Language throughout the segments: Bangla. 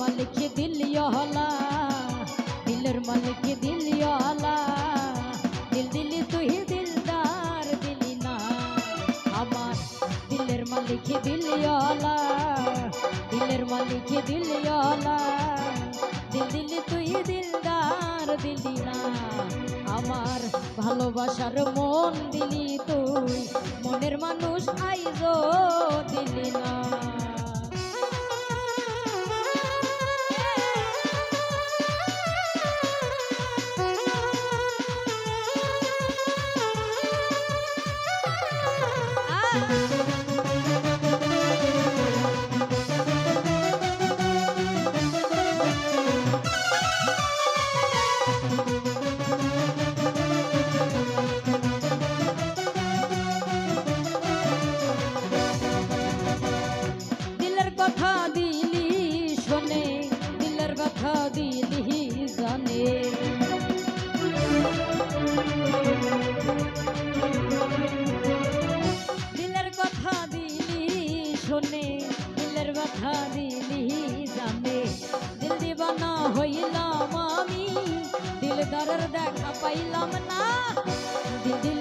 মালিক দিলিয়লা দিলের মালিক দিলিয়লা মালিক দিলিওয়ালা, দিলের মালিক দিলিওয়ালা। দিল দিলি তুই দিলদার দিলি না, আমার ভালোবাসার মন দিলি তুই, মনের মানুষ আইজো দিলি না। দিলের কথা দিলি জানে। দিলের কথা দিলি শোনে, দিলের কথা দিলি জানে। দিল দিবানা হইলাম আমি, দিলদারের দেখা পাইলাম না। দিল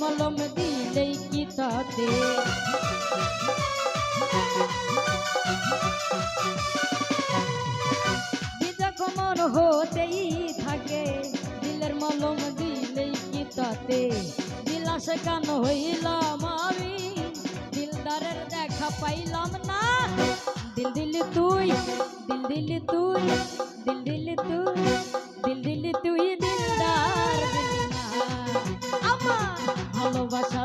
মলম দিলেই কি তাতে? বিজখমন হতেই থাকে, দিলের মলম দিলেই কি তাতে? দিলাসে কান হইলাম আমি, দিলদারের দেখা পাইলাম না। দিল দিল তুই, দিল দিল তুই ভালোবাসার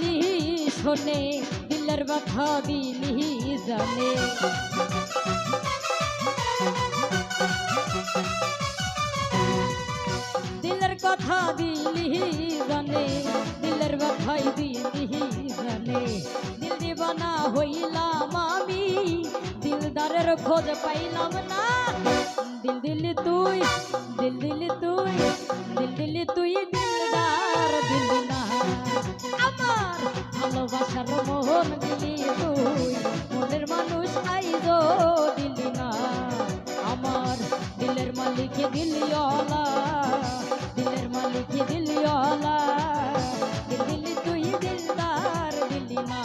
দিলি শোনে, দিলের কথা দিলি জানে। দিলের কথা দিলি জানে, দিলের কথাই দিলি জানে। দিল দিবানা হইলাম আমি, দিলদারের খোঁজ পাইলাম না। দিল দিল তুই, দিল দিল তুই, দিল দিল তুই দিলদার, দিলি না আমার ভালোবাসার মোহন দিলি তুই মনের মানুষ আইজো দিলি না আমার দিলের মালিক দিলিওয়ালা দিলের মালিক দিল দিলি তুই দিলদার দিলি না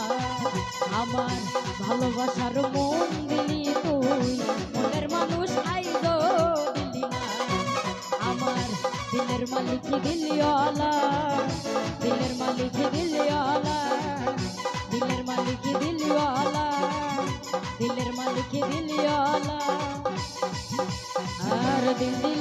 আমার ভালোবাসার মন দিলি তুই মনের মানুষ আইজো দিলি না আমার দিলের মালিক দিলিওয়ালা? দিলের মালিক দিলওয়ালা দিলের মালিক দিলওয়ালা দিলের মালিক দিলওয়ালা। আর দিল